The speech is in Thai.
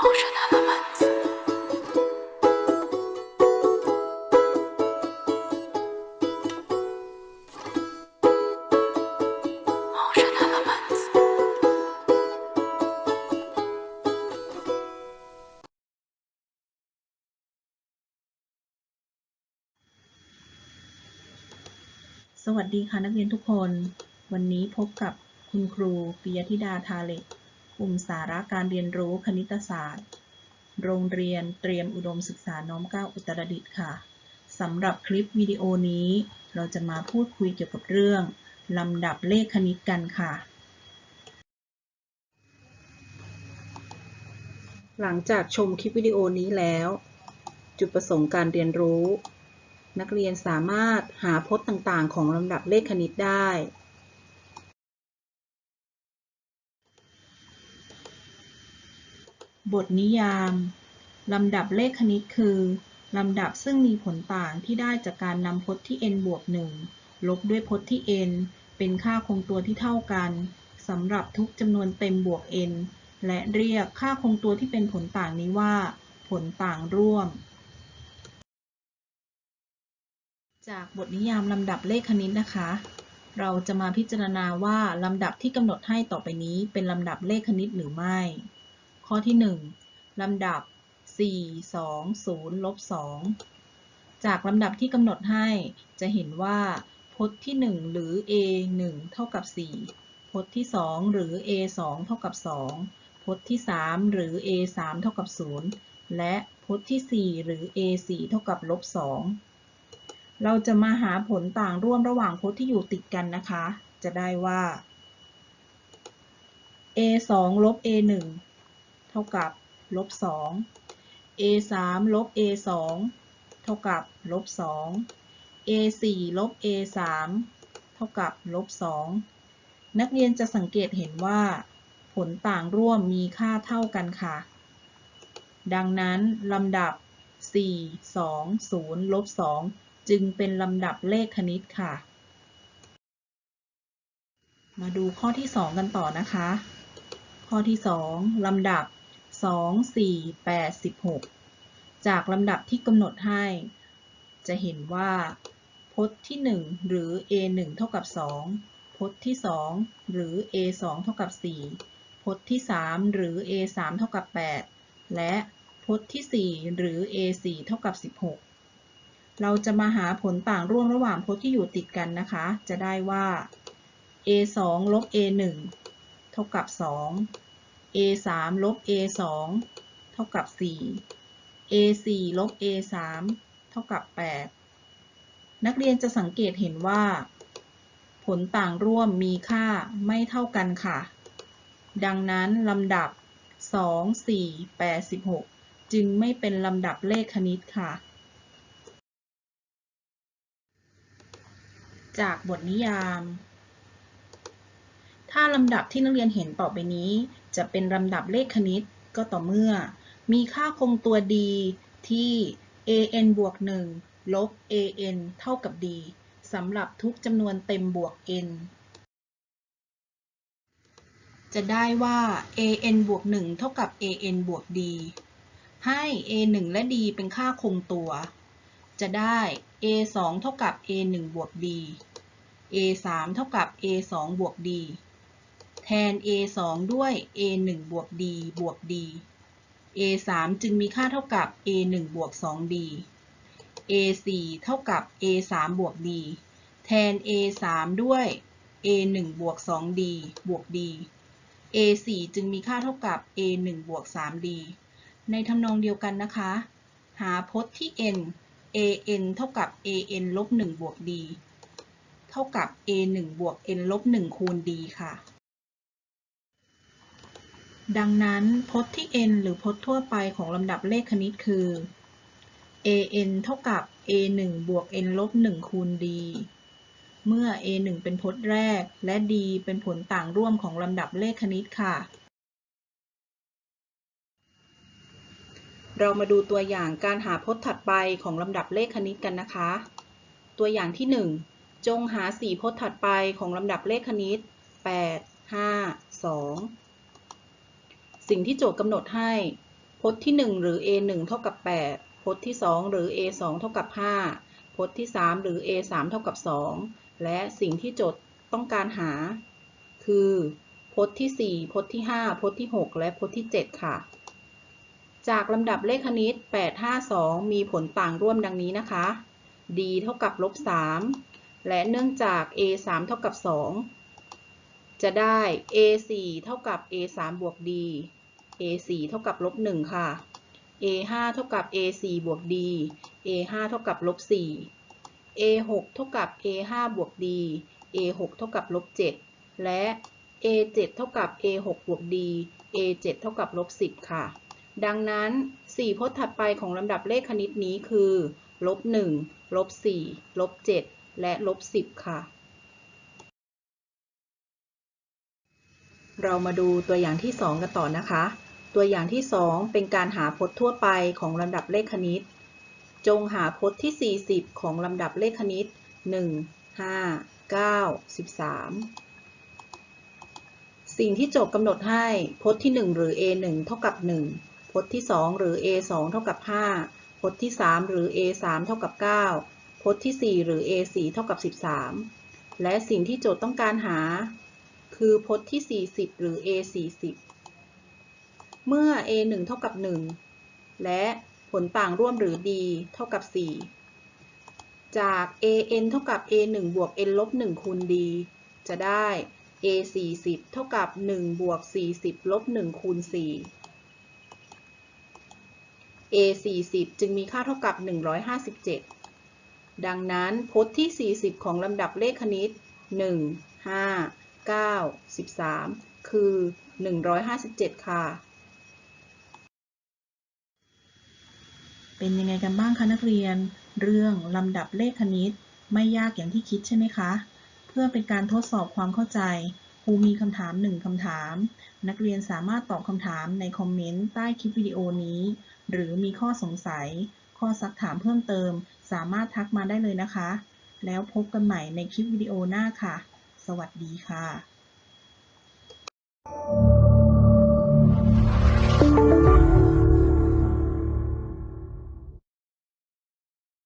สวัสดีค่ะนักเรียนทุกคน วันนี้พบกับคุณครูปิยธิดาทาเล็ก กลุ่มสาระการเรียนรู้คณิตศาสตร์ โรงเรียนเตรียมอุดมศึกษาน้อมเกล้าอุตรดิตถ์ค่ะสำหรับคลิปวิดีโอนี้ เราจะมาพูดคุยเกี่ยวกับเรื่องลำดับเลขคณิตกันค่ะ หลังจากชมคลิปวิดีโอนี้แล้ว จุดประสงค์การเรียนรู้ นักเรียนสามารถหาพจน์ต่างๆ ของลำดับเลขคณิตได้ บทนิยาม ลำดับเลขคณิตคือ ลำดับซึ่งมีผลต่างที่ได้จากการนำพจน์ที่ n บวก 1 ลบด้วยพจน์ที่ n เป็นค่าคงตัวที่เท่ากันสำหรับทุกจำนวนเต็มบวก n และเรียกค่าคงตัวที่เป็นผลต่างนี้ว่า ผลต่างร่วม จากบทนิยามลำดับเลขคณิตนะคะ เราจะมาพิจารณาว่าลำดับที่กำหนดให้ต่อไปนี้เป็นลำดับเลขคณิตหรือไม่ ข้อที่ 1ลำดับ 4 2 0ลบ2จากลำดับที่กำหนดให้จะเห็นว่าพจน์ที่ 1 หรือ a 1 เท่ากับ 4 พจน์ที่ 2 หรือ a 2 เท่ากับ 2 พจน์ที่ 3 หรือ a 3 เท่ากับ 0 และพจน์ที่ 4 หรือ a 4 เท่ากับลบ2เราจะมาหาผลต่างร่วมระหว่างพจน์ที่อยู่ติดกันนะคะ จะได้ว่า a 2ลบ a 1 เท่ากับลบ2 a 3ลบ a 2เท่ากับลบ2 a 4ลบ a 3เท่ากับลบ2นักเรียนจะสังเกตเห็นว่า ผลต่างร่วมมีค่าเท่ากันค่ะ ดังนั้นลำดับ 4 2 0ลบ2จึงเป็นลำดับเลขคณิตค่ะ มาดูข้อที่ 2 กันต่อนะคะ ข้อที่ 2ลำดับ 2 4 8 16 จากลำดับที่กำหนดให้ จะเห็นว่าพจน์ที่ 1 หรือ a 1เท่ากับ 2 พจน์ที่ 2 หรือ a 2เท่ากับ 4 พจน์ที่ 3 หรือ a 3เท่ากับ 8 และพจน์ที่ 4 หรือ a 4เท่ากับ 16 เราจะมาหาผลต่างร่วมระหว่างพจน์ที่อยู่ติดกันนะคะ จะได้ว่า a 2ลบ a 1เท่ากับ 2 a 3ลบ a 2เท่ากับ 4 a 4ลบ a 3เท่ากับ 8 นักเรียนจะสังเกตเห็นว่า ผลต่างร่วมมีค่าไม่เท่ากันค่ะ ดังนั้นลำดับ 2 4 8 16 จึงไม่เป็นลำดับเลขคณิตค่ะ จากบทนิยาม ถ้าลำดับที่นักเรียนเห็นต่อไปนี้ จะเป็นลำดับเลขคณิตก็ต่อเมื่อ มีค่าคงตัว d ที่ an บวก1ลบ an เท่ากับ d สำหรับทุกจำนวนเต็มบวก n จะได้ว่า an บวก1เท่ากับ an บวก d ให้ a 1และ d เป็นค่าคงตัว จะได้ a 2เท่ากับ a 1บวก d a 3เท่ากับ a 2บวก d แทน a 2ด้วย a 1บวก d บวก d a 3จึงมีค่าเท่ากับ a 1บวก 2d a 4เท่ากับ a 3บวก d แทน a 3ด้วย a 1บวก 2d บวก d a 4จึงมีค่าเท่ากับ a 1บวก 3d ในทำนองเดียวกันนะคะ หาพจน์ที่ n an เท่ากับ an ลบ1บวก d เท่ากับ a 1บวก n ลบ1คูณ d ค่ะ ดังนั้นพจน์ที่ n หรือพจน์ทั่วไปของลำดับเลขคณิตคือ an เท่ากับ a 1บวก n ลบ1คูณ d เมื่อ a 1เป็นพจน์แรก และ d เป็นผลต่างร่วมของลำดับเลขคณิตค่ะ เรามาดูตัวอย่างการหาพจน์ถัดไปของลำดับเลขคณิตกันนะคะ ตัวอย่างที่ 1 จงหา 4 พจน์ถัดไปของลำดับเลขคณิต 8 5 2 สิ่งที่โจทย์กำหนดให้พจน์ที่ 1 หรือ a 1เท่ากับ 8 พจน์ที่ 2 หรือ a 2เท่ากับ 5 พจน์ที่ 3 หรือ a 3เท่ากับ 2 และสิ่งที่โจทย์ต้องการหา คือพจน์ที่ 4 พจน์ที่ 5 พจน์ที่ 6 และพจน์ที่ 7 ค่ะ จากลำดับเลขคณิต 8 5 2 มีผลต่างร่วมดังนี้นะคะ d เท่ากับลบ 3 และเนื่องจาก a 3เท่ากับ 2 จะได้ a 4เท่ากับ a 3บวก d a 4เท่ากับลบ1ค่ะ a 5เท่ากับ a 4บวก d a 5เท่ากับลบ4 a 6เท่ากับ a 5บวก d a 6เท่ากับลบ7และ a 7เท่ากับ a 6บวก d a 7เท่ากับลบ10 ค่ะ ดังนั้น 4 พจน์ถัดไปของลำดับเลขคณิตนี้คือลบ1ลบ4ลบ7และลบ10 ค่ะเรามาดูตัวอย่างที่ 2 กันต่อนะคะ ตัวอย่างที่ 2 เป็นการหาพจน์ทั่วไปของลำดับเลขคณิต จงหาพจน์ที่ 40 ของลำดับเลขคณิต 1 5 9 13 สิ่งที่โจทย์กำหนดให้พจน์ที่ 1 หรือ a 1เท่ากับ 1 พจน์ที่ 2 หรือ a 2เท่ากับ 5 พจน์ที่ 3 หรือ a 3เท่ากับ 9 พจน์ที่ 4 หรือ a 4เท่ากับ 13 และสิ่งที่โจทย์ต้องการหา คือพจน์ที่ 40 หรือ a 40 เมื่อ a 1เท่ากับ 1 และผลต่างร่วมหรือ d เท่ากับ 4 จาก a n เท่ากับ a 1บวก n ลบ1คูณ d จะได้ a 40เท่ากับ1บวก40ลบ1คูณ4 a 40จึงมีค่าเท่ากับ 157 ดังนั้นพจน์ที่ 40 ของลำดับเลขคณิต 1 5 9 13 คือ 157 ค่ะ เป็นยังไงกันบ้างคะนักเรียน เรื่องลำดับเลขคณิต ไม่ยากอย่างที่คิดใช่ไหมคะ เพื่อเป็นการทดสอบความเข้าใจครูมีคำถามหนึ่งคำถาม นักเรียนสามารถตอบคำถามในคอมเมนต์ใต้คลิปวิดีโอนี้ หรือมีข้อสงสัย ข้อซักถามเพิ่มเติม สามารถทักมาได้เลยนะคะ แล้วพบกันใหม่ในคลิปวิดีโอหน้าค่ะ สวัสดีค่ะ